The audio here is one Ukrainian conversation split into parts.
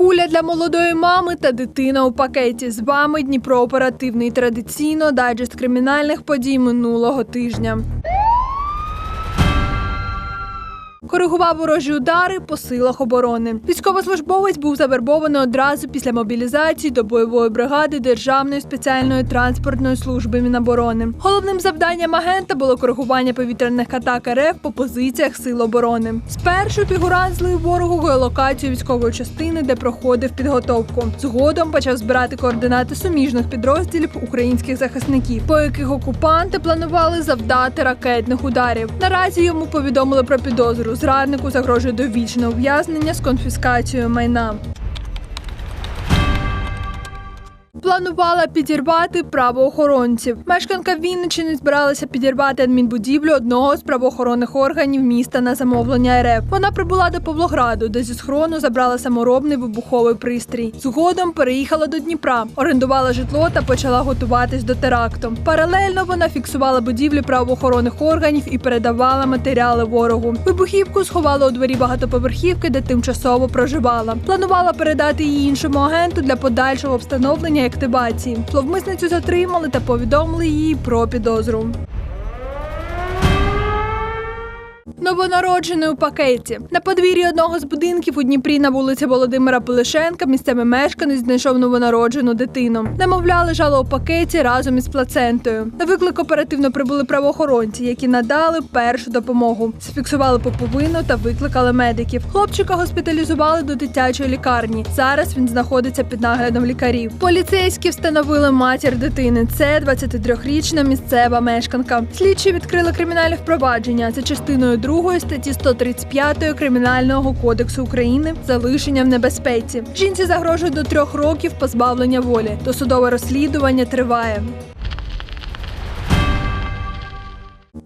Куля для молодої мами та дитина у пакеті. З вами Дніпро оперативний традиційно дайджест кримінальних подій минулого тижня. Коригував ворожі удари по силах оборони. Військовослужбовець був завербований одразу після мобілізації до бойової бригади Державної спеціальної транспортної служби Міноборони. Головним завданням агента було коригування повітряних атак РФ по позиціях сил оборони. Спершу фігурант злив ворогу геолокацію військової частини, де проходив підготовку. Згодом почав збирати координати суміжних підрозділів українських захисників, по яких окупанти планували завдати ракетних ударів. Наразі йому повідомили про підозру. Зраднику загрожує довічне ув'язнення з конфіскацією майна. Планувала підірвати правоохоронців. Мешканка Вінниччини збиралася підірвати адмінбудівлю одного з правоохоронних органів міста на замовлення РФ. Вона прибула до Павлограду, де зі схрону забрала саморобний вибуховий пристрій. Згодом переїхала до Дніпра, орендувала житло та почала готуватись до теракту. Паралельно вона фіксувала будівлі правоохоронних органів і передавала матеріали ворогу. Вибухівку сховала у дворі багатоповерхівки, де тимчасово проживала. Планувала передати її іншому агенту для подальшого встановлення активації. Зловмисницю затримали та повідомили їй про підозру. Новонароджений у пакеті на подвір'ї одного з будинків у Дніпрі на вулиці Володимира Пилишенка місцевий мешканець знайшов новонароджену дитину. Немовля лежала у пакеті разом із плацентою. На виклик оперативно прибули правоохоронці, які надали першу допомогу, зафіксували поповину та викликали медиків. Хлопчика госпіталізували до дитячої лікарні. Зараз він знаходиться під наглядом лікарів. Поліцейські встановили матір дитини. Це 23-річна місцева мешканка. Слідчі відкрили кримінальне впровадження за частиною 2 статті 135 Кримінального кодексу України залишення в небезпеці. Жінці загрожує до трьох років позбавлення волі. Досудове розслідування триває.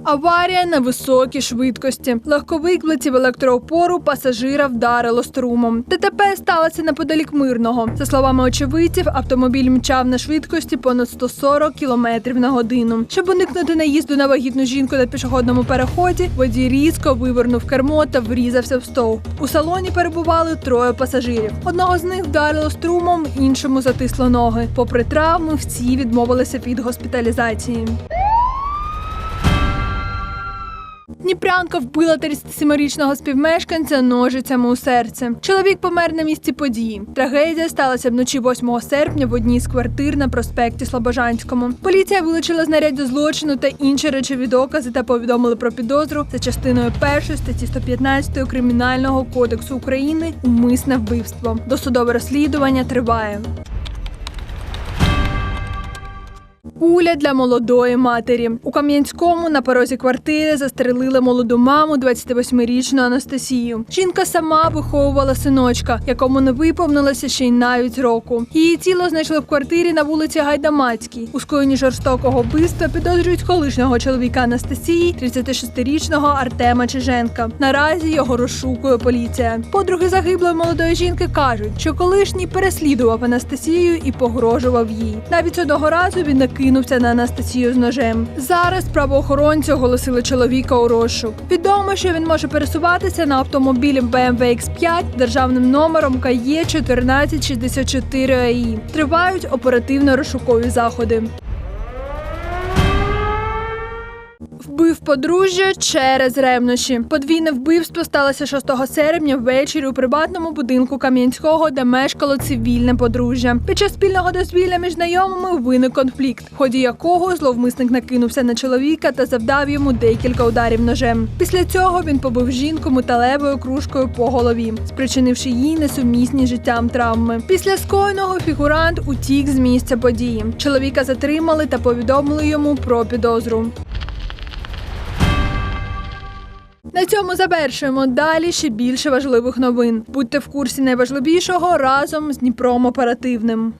Аварія на високій швидкості. Легковик влетів електроопору, пасажира вдарило струмом. ДТП сталося неподалік мирного. За словами очевидців, автомобіль мчав на швидкості понад 140 км на годину. Щоб уникнути наїзду на вагітну жінку на пішохідному переході, водій різко вивернув кермо та врізався в стовп. У салоні перебували троє пасажирів. Одного з них вдарило струмом, іншому затисло ноги. Попри травми, всі відмовилися від госпіталізації. Дніпрянка вбила 37-річного співмешканця ножицями у серце. Чоловік помер на місці події. Трагедія сталася вночі 8 серпня в одній з квартир на проспекті Слобожанському. Поліція вилучила знаряддя злочину та інші речові докази та повідомили про підозру за частиною першої статті 115 Кримінального кодексу України умисне вбивство. Досудове розслідування триває. Куля для молодої матері у Кам'янському на порозі квартири застрелили молоду маму 28-річну Анастасію. Жінка сама виховувала синочка, якому не виповнилося ще й навіть року. Її тіло знайшли в квартирі на вулиці Гайдамацькій. У скоєнні жорстокого вбивства підозрюють колишнього чоловіка Анастасії, 36-річного Артема Чиженка. Наразі його розшукує поліція. Подруги загиблої молодої жінки кажуть, що колишній переслідував Анастасію і погрожував їй. Навіть одного разу він накинувся на Анастасію з ножем. Зараз правоохоронці оголосили чоловіка у розшук. Відомо, що він може пересуватися на автомобілі BMW X5 державним номером КЄ 1464 АІ. Тривають оперативно-розшукові заходи. Вбив подружжя через ревнощі. Подвійне вбивство сталося 6 серпня ввечері у приватному будинку Кам'янського, де мешкало цивільне подружжя. Під час спільного дозвілля між знайомими виник конфлікт, в ході якого зловмисник накинувся на чоловіка та завдав йому декілька ударів ножем. Після цього він побив жінку металевою кружкою по голові, спричинивши їй несумісні життям травми. Після скоєного фігурант утік з місця події. Чоловіка затримали та повідомили йому про підозру. На цьому завершуємо. Далі ще більше важливих новин. Будьте в курсі найважливішого разом з Дніпром оперативним.